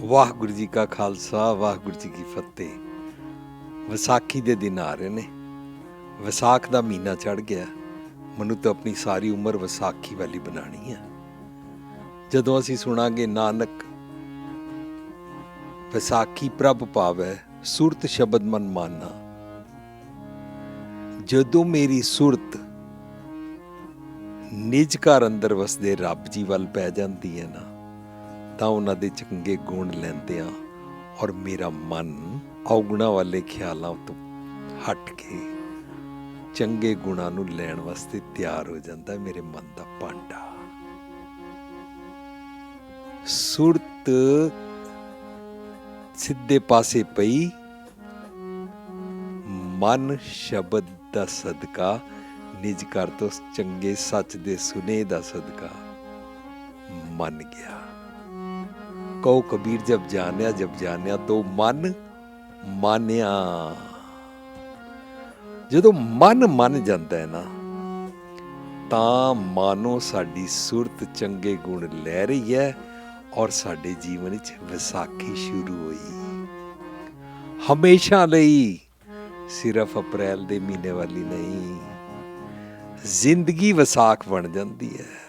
ਵਾਹਿਗੁਰੂ ਜੀ ਕਾ ਖਾਲਸਾ, ਵਾਹਿਗੁਰੂ ਜੀ ਕੀ ਫਤਿਹ। ਵਿਸਾਖੀ ਦੇ ਦਿਨ ਆ ਰਹੇ ਨੇ। ਵਿਸਾਖ ਦਾ ਮਹੀਨਾ ਚੜ ਗਿਆ। ਮੈਨੂੰ ਤਾਂ ਆਪਣੀ ਸਾਰੀ ਉਮਰ ਵਿਸਾਖੀ ਵਾਲੀ ਬਣਾਣੀ ਹੈ ਜਦੋਂ ਅਸੀਂ ਸੁਣਾਂਗੇ, ਨਾਨਕ, ਵਿਸਾਖੀ ਪ੍ਰਭ ਪਾਵੈ, ਸੁਰਤ ਸ਼ਬਦ ਮਨ ਮਾਨਾ। ਜਦੋਂ ਮੇਰੀ ਸੁਰਤ ਨਿਜ ਘਰ ਅੰਦਰ ਵਸਦੇ ਰੱਬ ਜੀ ਵੱਲ ਪੈ ਜਾਂਦੀ ਹੈ ਨਾ, ਤਾਂ ਉਹਨਾਂ ਦੇ ਚੰਗੇ ਗੁਣ ਲੈਂਦੇ ਆ ਔਰ ਮੇਰਾ ਮਨ ਔਗੁਣਾ ਵਾਲੇ ਖਿਆਲਾਂ ਤੋਂ ਹਟ ਕੇ ਚੰਗੇ ਗੁਣਾਂ ਨੂੰ ਲੈਣ ਵਾਸਤੇ ਤਿਆਰ ਹੋ ਜਾਂਦਾ ਮੇਰੇ ਮਨ ਦਾ ਭਾਂਡਾ। ਸੁਰਤ ਸਿੱਧੇ ਪਾਸੇ ਪਈ, ਮਨ ਸ਼ਬਦ ਦਾ ਸਦਕਾ ਨਿਜ ਘਰ ਤੋਂ ਚੰਗੇ ਸੱਚ ਦੇ ਸੁਨੇ ਦਾ ਸਦਕਾ ਮੰਨ ਗਿਆ। ਕਉ ਕਬੀਰ, ਜਬ ਜਾਣਿਆ ਜਬ ਜਾਣਿਆ ਤੋ ਮਨ ਮਾਨਿਆ। ਜਦੋਂ ਮਨ ਮੰਨ ਜਾਂਦਾ ਹੈ ਨਾ, ਤਾਂ ਮਾਨੋ ਸਾਡੀ ਸੁਰਤ ਚੰਗੇ ਗੁਣ ਲੈ ਰਹੀ ਹੈ ਔਰ ਸਾਡੇ ਜੀਵਨ ਵਿੱਚ ਵਿਸਾਖੀ ਸ਼ੁਰੂ ਹੋਈ। ਹਮੇਸ਼ਾ ਲਈ ਸਿਰਫ ਅਪ੍ਰੈਲ ਦੇ ਮਹੀਨੇ ਵਾਲੀ ਨਹੀਂ ਜ਼ਿੰਦਗੀ ਵਿਸਾਖ ਬਣ ਜਾਂਦੀ ਹੈ।